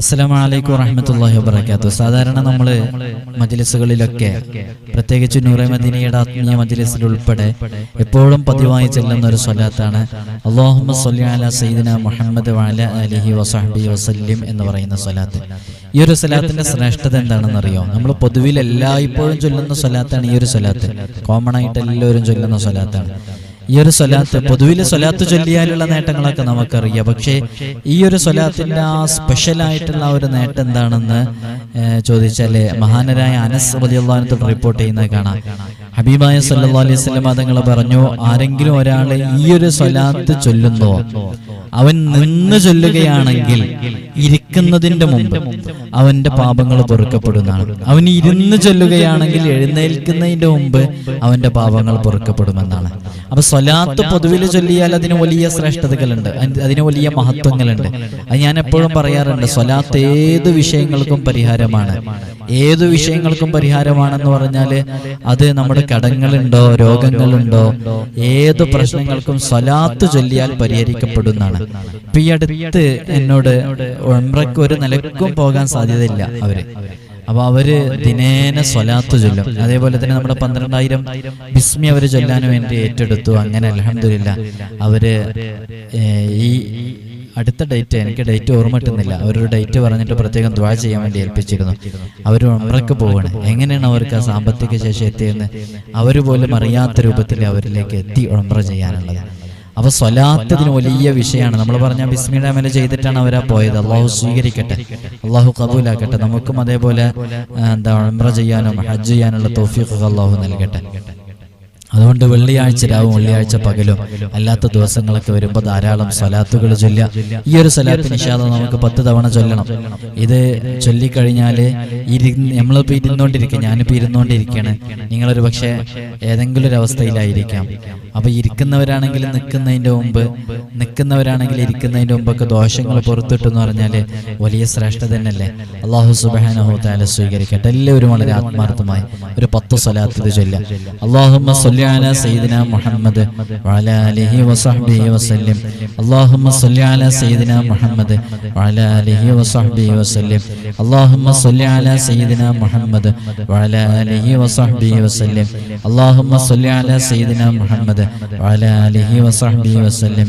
അസ്സലാമലൈക്കും വറഹമത്തല്ലാഹി വബർക്കാത്തു സാധാരണ നമ്മൾ മജ്ലിസുകളിലൊക്കെ പ്രത്യേകിച്ച് നൂറെ മദീനയുടെ ആത്മീയ മജിലിസിൽ ഉൾപ്പെടെ എപ്പോഴും പതിവായി ചെല്ലുന്ന ഒരു സ്വലാത്താണ് അള്ളാഹുമ്മ വഅല അലിഹി വസഹബി വസല്ലിം എന്ന് പറയുന്ന സ്വലാത്ത്. ഈ ഒരു സ്വലാത്തിന്റെ ശ്രേഷ്ഠത എന്താണെന്ന് അറിയോ നമ്മൾ പൊതുവിൽ എല്ലായ്പ്പോഴും ചൊല്ലുന്ന സ്വലാത്താണ് ഈ ഒരു സ്വലാത്ത്. കോമൺ ആയിട്ട് എല്ലാവരും ചൊല്ലുന്ന സ്വലാത്താണ്. ഈ ഒരു സ്വലാത്ത് പൊതുവിലെ സ്വലാത്ത് ചൊല്ലിയാലുള്ള നേട്ടങ്ങളൊക്കെ നമുക്കറിയാം. പക്ഷേ ഈ ഒരു സ്വലാത്തിന്റെ ആ സ്പെഷ്യൽ ആയിട്ടുള്ള ഒരു നേട്ടം എന്താണെന്ന് ചോദിച്ചാൽ മഹാനരായ അനസ് റളിയല്ലാഹു റിപ്പോർട്ട് ചെയ്യുന്നത് കാണാം. ഹബീബായ സല്ലാ അലൈഹി വസല്ലം തങ്ങൾ പറഞ്ഞു ആരെങ്കിലും ഒരാൾ ഈ ഒരു സ്വലാത്ത് ചൊല്ലുന്നോ. അവൻ നിന്ന് ചൊല്ലുകയാണെങ്കിൽ ഇരിക്കുന്നതിന്റെ മുമ്പ് അവന്റെ പാപങ്ങൾ പൊറുക്കപ്പെടുന്നതാണ്. അവൻ ഇരുന്ന് ചൊല്ലുകയാണെങ്കിൽ എഴുന്നേൽക്കുന്നതിന്റെ മുമ്പ് അവന്റെ പാപങ്ങൾ പൊറുക്കപ്പെടുമെന്നാണ്. അപ്പൊ സ്വലാത്ത് പൊതുവിൽ ചൊല്ലിയാൽ അതിന് വലിയ ശ്രേഷ്ഠതകളുണ്ട്. അതിന് വലിയ മഹത്വങ്ങളുണ്ട്. അത് ഞാൻ എപ്പോഴും പറയാറുണ്ട് സ്വലാത്ത് ഏത് വിഷയങ്ങൾക്കും പരിഹാരമാണ്. ഏത് വിഷയങ്ങൾക്കും പരിഹാരമാണെന്ന് പറഞ്ഞാൽ അത് നമ്മുടെ കടങ്ങളുണ്ടോ രോഗങ്ങളുണ്ടോ ഏത് പ്രശ്നങ്ങൾക്കും സ്വലാത്ത് ചൊല്ലിയാൽ പരിഹരിക്കപ്പെടുന്നതാണ്. ഇപ്പൊ ഈ അടുത്ത് എന്നോട് ഉംറയ്ക്ക് ഒരു നിലക്കും പോകാൻ സാധ്യതയില്ല അവർ. അപ്പൊ അവർ ദിനേന സ്വലാത്ത് ചൊല്ലും. അതേപോലെ തന്നെ നമ്മുടെ പന്ത്രണ്ടായിരം ബിസ്മി അവർ ചൊല്ലാൻ വേണ്ടി ഏറ്റെടുത്തു. അങ്ങനെ അലഹമില്ല അവർ ഈ അടുത്ത ഡേറ്റ് എനിക്ക് ഡേറ്റ് ഓർമ്മ കിട്ടുന്നില്ല. അവരൊരു ഡേറ്റ് പറഞ്ഞിട്ട് പ്രത്യേകം ദ്വാ ചെയ്യാൻ വേണ്ടി ഏൽപ്പിച്ചിരുന്നു. അവർ ഉമ്രക്ക് പോവാണ്. എങ്ങനെയാണ് അവർക്ക് ആ സാമ്പത്തിക ശേഷി എത്തിയെന്ന് അവർ പോലും അറിയാത്ത രൂപത്തിൽ അവരിലേക്ക് എത്തി ഉംറ ചെയ്യാനുള്ളത്. അപ്പൊ സ്വലാത്തതിന് വലിയ വിഷയമാണ്. നമ്മൾ പറഞ്ഞ ബിസ്മിയുടെ അമല ചെയ്തിട്ടാണ് അവരാ പോയത്. അള്ളാഹു സ്വീകരിക്കട്ടെ. അള്ളാഹു കബൂലാക്കട്ടെ. നമുക്കും അതേപോലെ എന്താ ഉംറ ചെയ്യാനും ഹജ്ജ് ചെയ്യാനുള്ള തോഫീഖ് അള്ളാഹു നൽകട്ടെ. അതുകൊണ്ട് വെള്ളിയാഴ്ച രാവും വെള്ളിയാഴ്ച പകലും അല്ലാത്ത ദിവസങ്ങളൊക്കെ വരുമ്പോൾ ധാരാളം സ്വലാത്തുകൾ ചൊല്ലുക. ഈ ഒരു സ്വലാത്ത് നിഷാദം നമുക്ക് പത്ത് തവണ ചൊല്ലണം. ഇത് ചൊല്ലിക്കഴിഞ്ഞാൽ ഇരി നമ്മളിപ്പോൾ ഇരുന്നുകൊണ്ടിരിക്കുക ഞാനിപ്പോൾ ഇരുന്നുകൊണ്ടിരിക്കുകയാണ് നിങ്ങളൊരു പക്ഷേ ഏതെങ്കിലും ഒരു അവസ്ഥയിലായിരിക്കാം അപ്പൊ ഇരിക്കുന്നവരാണെങ്കിൽ നിൽക്കുന്നതിന്റെ മുമ്പ് നിൽക്കുന്നവരാണെങ്കിൽ ഇരിക്കുന്നതിന്റെ മുമ്പൊക്കെ ദോഷങ്ങൾ പുറത്തിട്ടെന്ന് പറഞ്ഞാൽ വലിയ ശ്രേഷ്ഠ തന്നെയല്ലേ? അള്ളാഹു സുബാനഹുല സ്വീകരിക്കട്ടെ. എല്ലാവരും വളരെ ആത്മാർത്ഥമായി ഒരു പത്ത് സ്വലാത്തത് ഇത് ചൊല്ല അള്ളാഹുമ്മ സൊല്ലാല മുഹമ്മദ് വസല്ലം.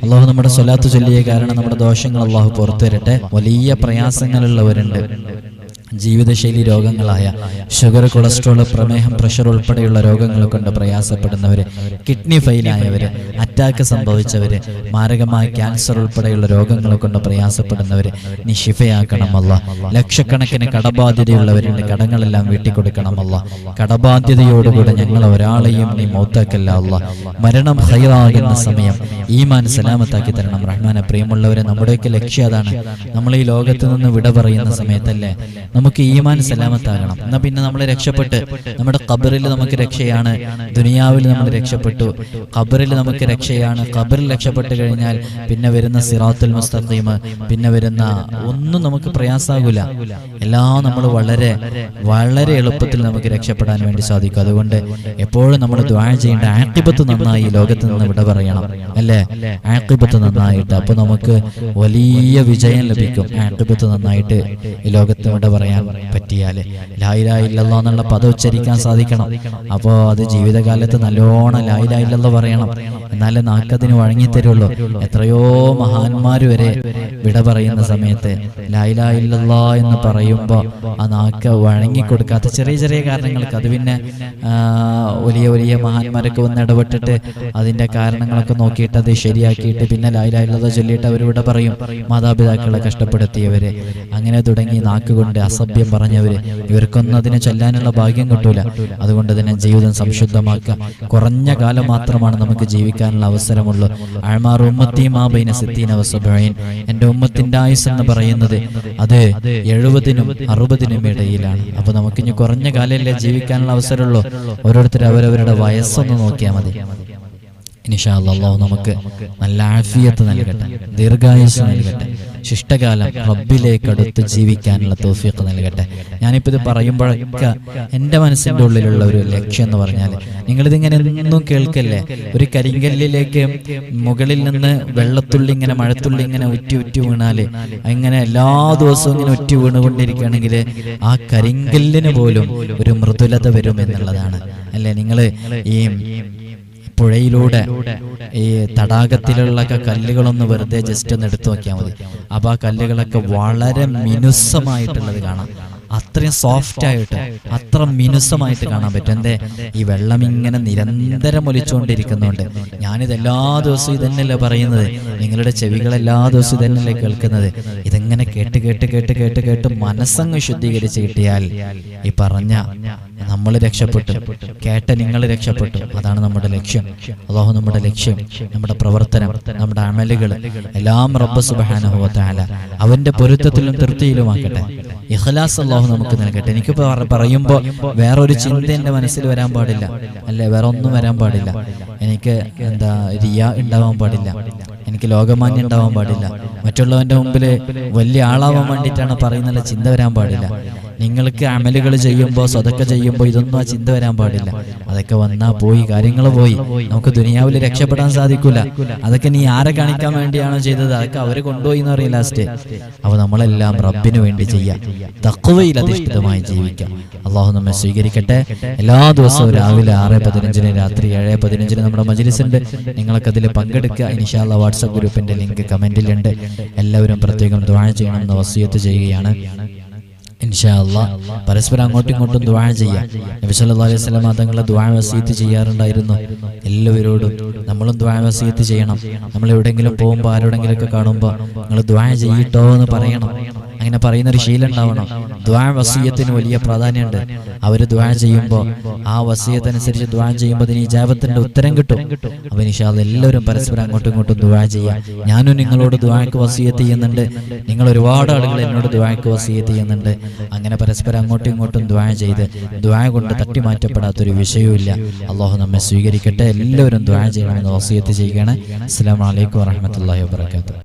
അള്ളാഹു നമ്മുടെ സ്വലാത്ത് ചൊല്ലിയ കാരണം നമ്മുടെ ദോഷങ്ങൾ അള്ളാഹു പുറത്തു വരട്ടെ വലിയ പ്രയാസങ്ങളുള്ളവരുണ്ട്. ജീവിതശൈലി രോഗങ്ങളായ ഷുഗർ കൊളസ്ട്രോൾ പ്രമേഹം പ്രഷർ ഉൾപ്പെടെയുള്ള രോഗങ്ങൾ കൊണ്ട് പ്രയാസപ്പെടുന്നവർ കിഡ്നി ഫെയിലായവർ അറ്റാക്ക് സംഭവിച്ചവർ മാരകമായ ക്യാൻസർ ഉൾപ്പെടെയുള്ള രോഗങ്ങൾ കൊണ്ട് പ്രയാസപ്പെടുന്നവർ നീ ശിഫയാക്കണമല്ല. ലക്ഷക്കണക്കിന് കടബാധ്യതയുള്ളവരുടെ കടങ്ങളെല്ലാം വീട്ടിക്കൊടുക്കണമല്ല. കടബാധ്യതയോടുകൂടെ ഞങ്ങൾ ഒരാളെയും നീ മൗത്താക്കല്ല അല്ല. മരണം ഹൈറാകുന്ന സമയം ഈമാൻ സലാമത്താക്കി തരണം. റഹ്മാനെ പ്രിയമുള്ളവരെ നമ്മുടെയൊക്കെ ലക്ഷ്യം അതാണ്. നമ്മൾ ഈ ലോകത്ത് നിന്ന് വിട പറയുന്ന സമയത്തല്ലേ? നമുക്ക് ഈമാൻ സലാമത്താകണം. എന്നാ പിന്നെ നമ്മൾ രക്ഷപ്പെട്ട് നമ്മുടെ ഖബറിൽ നമുക്ക് രക്ഷയാണ് ദുനിയാവിൽ നമ്മൾ രക്ഷപ്പെട്ടു. ഖബറിൽ നമുക്ക് രക്ഷയാണ്. ഖബറിൽ രക്ഷപ്പെട്ട് കഴിഞ്ഞാൽ പിന്നെ വരുന്ന സിറാത്തുൽ മുസ്തഖീം പിന്നെ വരുന്ന ഒന്നും നമുക്ക് പ്രയാസാകൂല. എല്ലാം നമ്മൾ വളരെ വളരെ എളുപ്പത്തിൽ നമുക്ക് രക്ഷപ്പെടാൻ വേണ്ടി സാധിക്കും. അതുകൊണ്ട് എപ്പോഴും നമ്മൾ ദ്വാഴ ചെയ്യേണ്ട ആക്കിബത്ത് നന്നായി ലോകത്ത് നിന്ന് വിട പറയണം. അല്ലേ? ആക്കിബത്ത് നന്നായിട്ട്. അപ്പൊ നമുക്ക് വലിയ വിജയം ലഭിക്കും. ആക്കിബത്ത് നന്നായിട്ട് ലോകത്ത് വിട പറയാൻ പറ്റിയാൽ. ലായിലായില്ലല്ലോ എന്നുള്ള പദം ഉച്ചരിക്കാൻ സാധിക്കണം. അപ്പോൾ അത് ജീവിതകാലത്ത് നല്ലോണം ലായിലായില്ലല്ലോ പറയണം. എന്നാലേ നാക്കതിന് വഴങ്ങിത്തരുള്ളൂ എത്രയോ മഹാന്മാര് വരെ വിട പറയുന്ന സമയത്ത് ലായിലായില്ലല്ലോ എന്ന് പറയുമ്പോൾ ആ നാക്ക് വഴങ്ങിക്കൊടുക്കാത്ത ചെറിയ ചെറിയ കാരണങ്ങൾക്ക് അത് പിന്നെ വലിയ വലിയ മഹാന്മാരൊക്കെ വന്ന് ഇടപെട്ടിട്ട് അതിന്റെ കാരണങ്ങളൊക്കെ നോക്കിയിട്ട് അത് ശരിയാക്കിയിട്ട് പിന്നെ ലായിലായില്ലല്ലോ ചൊല്ലിയിട്ട് ഇവിടെ പറയും. മാതാപിതാക്കളെ കഷ്ടപ്പെടുത്തിയവര്. അങ്ങനെ തുടങ്ങി നാക്കുകൊണ്ട് അസ അസഭ്യം പറഞ്ഞവര് ഇവർക്കൊന്നും അതിനെ ചൊല്ലാനുള്ള ഭാഗ്യം കിട്ടൂല. അതുകൊണ്ട് തന്നെ ജീവിതം സംശുദ്ധമാക്കുക. കുറഞ്ഞ കാലം മാത്രമാണ് നമുക്ക് ജീവിക്കാനുള്ള അവസരമുള്ളൂ. അഴമാർ ഉമ്മത്തിമാബൈന സിത്തീന വസബൈൻ എന്റെ ഉമ്മത്തിന്റെ ആയുസ് എന്ന് പറയുന്നത് അത് എഴുപതിനും അറുപതിനും ഇടയിലാണ്. അപ്പൊ നമുക്ക് ഇനി കുറഞ്ഞ കാലമല്ലേ ജീവിക്കാനുള്ള അവസരമുള്ളൂ. ഓരോരുത്തർ അവരവരുടെ വയസ്സൊന്ന് നോക്കിയാൽ മതി. ഇനിഷാ അള്ളാഹു നമുക്ക് നല്ല ആഫിയത്ത് നൽകട്ടെ. ദീർഘായുസ് നൽകട്ടെ. ശിഷ്ടകാലം റബ്ബിലേക്ക് അടുത്ത് ജീവിക്കാനുള്ള തോഫിയൊക്കെ നൽകട്ടെ. ഞാനിപ്പോൾ ഇത് പറയുമ്പോഴൊക്കെ എന്റെ മനസ്സിന്റെ ഉള്ളിലുള്ള ഒരു ലക്ഷ്യം എന്ന് പറഞ്ഞാൽ നിങ്ങളിതിങ്ങനെ ഒന്നും കേൾക്കല്ലേ? ഒരു കരിങ്കല്ലിലേക്ക് മുകളിൽ നിന്ന് വെള്ളത്തുള്ളി ഇങ്ങനെ മഴത്തുള്ളി ഇങ്ങനെ ഉറ്റി ഉറ്റി വീണാൽ അങ്ങനെ എല്ലാ ദിവസവും ഇങ്ങനെ ഉറ്റി വീണുകൊണ്ടിരിക്കുകയാണെങ്കിൽ ആ കരിങ്കല്ലിന് പോലും ഒരു മൃദുലത വരും എന്നുള്ളതാണ്. അല്ലേ? നിങ്ങൾ ഈ പുഴയിലൂടെ ഈ തടാകത്തിലുള്ള കല്ലുകളൊന്നും വെറുതെ ജസ്റ്റ് ഒന്ന് എടുത്തു നോക്കിയാൽ മതി. അപ്പൊ ആ കല്ലുകളൊക്കെ വളരെ മിനുസമായിട്ടുള്ളത് കാണാം. അത്രയും സോഫ്റ്റ് ആയിട്ട് അത്ര മിനുസമായിട്ട് കാണാൻ പറ്റും. എന്തേ? ഈ വെള്ളം ഇങ്ങനെ നിരന്തരം ഒലിച്ചുകൊണ്ടിരിക്കുന്നുണ്ട്. ഞാനിത് എല്ലാ ദിവസവും ഇതന്നെയല്ലേ പറയുന്നത്? നിങ്ങളുടെ ചെവികൾ എല്ലാ ദിവസവും ഇതന്നെയല്ലേ കേൾക്കുന്നത്? ഇതെങ്ങനെ കേട്ട് കേട്ട് കേട്ട് കേട്ട് കേട്ട് മനസ്സങ്ങ് ശുദ്ധീകരിച്ച് കിട്ടിയാൽ ഈ പറഞ്ഞ നമ്മൾ രക്ഷപ്പെട്ടു. കേട്ട നിങ്ങൾ രക്ഷപ്പെട്ടു. അതാണ് നമ്മുടെ ലക്ഷ്യം. അള്ളാഹു നമ്മുടെ ലക്ഷ്യം. നമ്മുടെ പ്രവർത്തനം നമ്മുടെ അമലുകൾ. എല്ലാം റബ്ബ് സുബാനുഭവത്താല അവന്റെ പൊരുത്തത്തിലും തൃപ്തിയിലുമാക്കട്ടെ ഇഖ്ലാസ് അള്ളാഹു നമുക്ക് നൽകട്ടെ. എനിക്ക് പറയുമ്പോൾ വേറൊരു ചിന്ത എന്റെ മനസ്സിൽ വരാൻ പാടില്ല. അല്ലെ? വേറെ ഒന്നും വരാൻ പാടില്ല. എനിക്ക് എന്താ റിയ ഉണ്ടാവാൻ പാടില്ല. എനിക്ക് ലോകമാന്യം ഉണ്ടാവാൻ പാടില്ല. മറ്റുള്ളവന്റെ മുമ്പിൽ വലിയ ആളാവാൻ വേണ്ടിയിട്ടാണ് പറയുന്നുള്ള ചിന്ത വരാൻ പാടില്ല. നിങ്ങൾക്ക് അമലുകൾ ചെയ്യുമ്പോൾ സ്വതൊക്കെ ചെയ്യുമ്പോൾ ഇതൊന്നും ആ ചിന്ത വരാൻ പാടില്ല. അതൊക്കെ വന്നാ പോയി കാര്യങ്ങൾ പോയി. നമുക്ക് ദുനിയാവിൽ രക്ഷപ്പെടാൻ സാധിക്കില്ല അതൊക്കെ നീ ആരെ കാണിക്കാൻ വേണ്ടിയാണോ ചെയ്തത്? അതൊക്കെ അവർ കൊണ്ടുപോയി എന്ന് പറയും ലാസ്റ്റ്. അപ്പൊ നമ്മളെല്ലാം റബ്ബിന് വേണ്ടി ചെയ്യാം. തക്കുവയിൽ അധിഷ്ഠിതമായി ജീവിക്കാം. അള്ളാഹു നമ്മെ സ്വീകരിക്കട്ടെ. എല്ലാ ദിവസവും രാവിലെ ആറ് പതിനഞ്ചിന് രാത്രി ഏഴ് പതിനഞ്ചിന് നമ്മുടെ മജിലിസ് ഉണ്ട് നിങ്ങളൊക്കെ അതിൽ പങ്കെടുക്കുക. ഇനിഷാല്ല വാട്സപ്പ് ഗ്രൂപ്പിന്റെ ലിങ്ക് കമന്റിലുണ്ട്. എല്ലാവരും പ്രത്യേകം ദ്വാഴ ചെയ്യണമെന്ന് വസിയത്ത് ചെയ്യുകയാണ്. ഇൻഷാല്ല പരസ്പരം അങ്ങോട്ടും ഇങ്ങോട്ടും ദ്വാഴ ചെയ്യാം. നബി സല്ലല്ലാഹു അലൈഹി വസല്ലം തങ്ങളെ ദ്വാഴ വസീത്ത് ചെയ്യാറുണ്ടായിരുന്നു. എല്ലാവരോടും നമ്മളും ദ്വാഴ വസീത്ത് ചെയ്യണം. നമ്മൾ എവിടെയെങ്കിലും പോകുമ്പോൾ ആരോടെങ്കിലും ഒക്കെ കാണുമ്പോൾ നിങ്ങൾ ദ്വാഴ ചെയ്യട്ടോ എന്ന് പറയണം. അങ്ങനെ പറയുന്ന ഒരു ശീലം ഉണ്ടാവണം. ദ്വാ വസീയത്തിന് വലിയ പ്രാധാന്യമുണ്ട്. അവർ ദ്വാ ചെയ്യുമ്പോൾ ആ വസീയത്തനുസരിച്ച് ദ്വാ ചെയ്യുമ്പോൾ അതിന് ഇജാബത്തിന്റെ ഉത്തരം കിട്ടും. അപ്പൊ നിഷാദ് എല്ലാവരും പരസ്പരം അങ്ങോട്ടും ഇങ്ങോട്ടും ദ്വാ ചെയ്യാം. ഞാനും നിങ്ങളോട് ദ്വാക്ക് വസീയത്ത് ചെയ്യുന്നുണ്ട്. നിങ്ങൾ ഒരുപാട് ആളുകൾ എന്നോട് ദ്വാക്ക് വസീയത്ത് ചെയ്യുന്നുണ്ട്. അങ്ങനെ പരസ്പരം അങ്ങോട്ടും ഇങ്ങോട്ടും ദ്വാ ചെയ്ത് ദ്വാ കൊണ്ട് തട്ടിമാറ്റപ്പെടാത്തൊരു വിഷയവുമില്ല അള്ളാഹു നമ്മെ സ്വീകരിക്കട്ടെ. എല്ലാവരും ദ്വാ ചെയ്യണമെന്ന് വസീയത്ത് ചെയ്യുകയാണ്. അസ്സാം വലൈക്കും വാഹമത്തല്ലാഹി വാബർക്കാത്തു